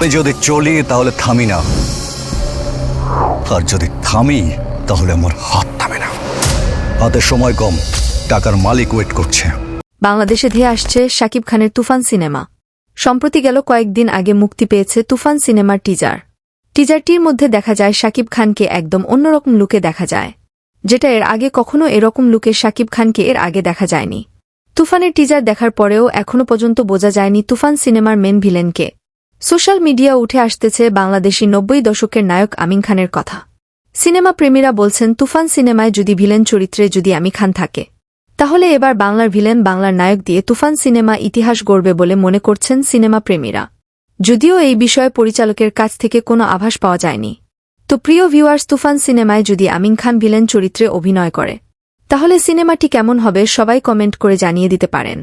আমি যদি চলি, তাহলে থামি না। আর যদি থামি, তাহলে আমার হাত থামে না। হাতে সময় কম, টাকার মালিক ওয়েট করছে। বাংলাদেশে ধেয়ে আসছে শাকিব খানের তুফান সিনেমা। সম্প্রতি গেল কয়েকদিন আগে মুক্তি পেয়েছে তুফান সিনেমার টিজার টিজারটির মধ্যে দেখা যায় শাকিব খানকে একদম অন্যরকম লুকে দেখা যায়। যেটা এর আগে কখনো এরকম লুকে শাকিব খানকে এর আগে দেখা যায়নি। তুফানের টিজার দেখার পরেও এখনও পর্যন্ত বোঝা যায়নি তুফান সিনেমার মেন ভিলেনকে সোশ্যাল মিডিয়া উঠে আসতেছে বাংলাদেশি নব্বই দশকের নায়ক আমিন খানের কথা। সিনেমা প্রেমীরা বলছেন, তুফান সিনেমায় যদি ভিলেন চরিত্রে যদি আমি খান থাকে, তাহলে এবার বাংলার ভিলেন বাংলার নায়ক দিয়ে তুফান সিনেমা ইতিহাস গড়বে বলে মনে করছেন সিনেমা প্রেমীরা। যদিও এই বিষয়ে পরিচালকের কাছ থেকে কোনো আভাস পাওয়া যায়নি। তো প্রিয় ভিউয়ার্স, তুফান সিনেমায় যদি আমিন খান ভিলেন চরিত্রে অভিনয় করে, তাহলে সিনেমাটি কেমন হবে সবাই কমেন্ট করে জানিয়ে দিতে পারেন।